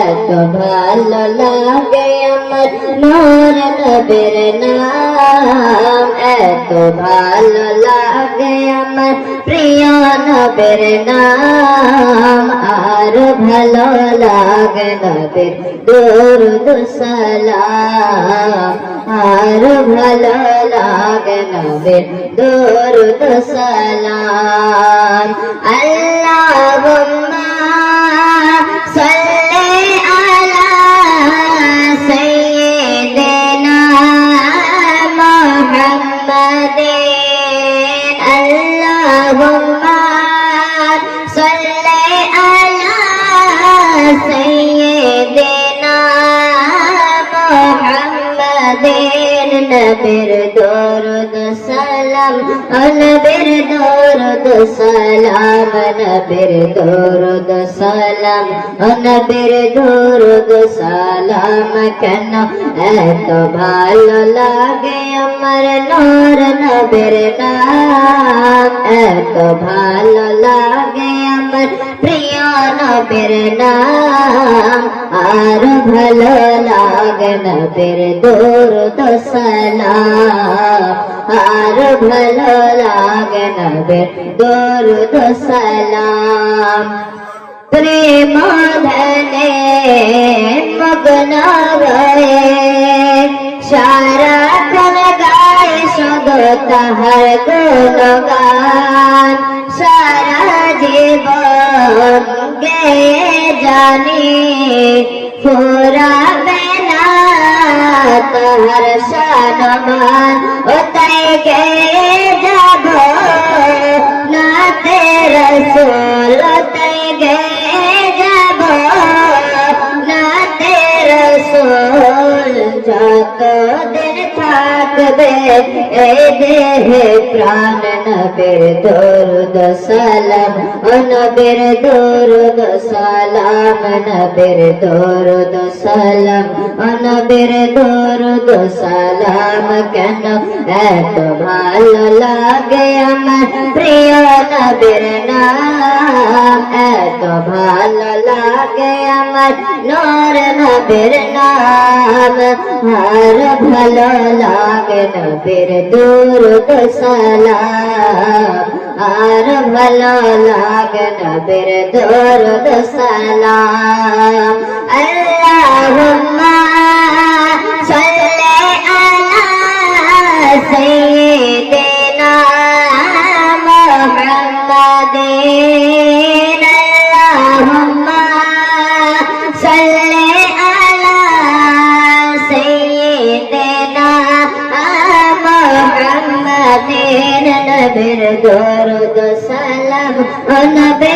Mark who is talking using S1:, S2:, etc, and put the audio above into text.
S1: এত ভালো লাগে আমার নূর নবীর নাম এত ভালো লাগে আমার প্রিয় নবীর নাম আর ভালো লাগে নবীর দুরুদ সালাম আর ভালো লাগে নবীর দুরুদ সালাম সাইয়্যিদিনা মুহাম্মাদিন নবীর দরুদ সালাম নবীর দরুদ সালাম নবীর দরুদ সালাম নবীর দরুদ সালাম কেন এত ভালো লাগে আমার নূর নবীর নাম এত ভালো লাগে আমার প্রিয় নবীর নাম, আর ভালো লাগে নবীর দরুদ সালাম আর ভালো লাগে নবীর দরুদ সালাম প্রেম ধনে মগ্ন রয়ে, সারা কোন গায়ে শুধু তাহার গুণগান। সারা জানি ফুরাবে না তাহার সানমান ও তাই গে যাব থাকবে এই দেহে প্রাণ নবের দরুদ সালাম নবের দরুদ সালাম, নবের দরুদ সালাম নবের দরুদ সালাম, কেন এত ভালো লাগে আমার প্রিয় নবের নাম? এত ভালো লাগে আমার নর নবের নাম আর ভালো লাগে নবের দরুদ সালাম আর ভালো লাগে নবের দরুদ সালাম আল্লাহুম্মা নবীর দরুদ সালাম ও নবীর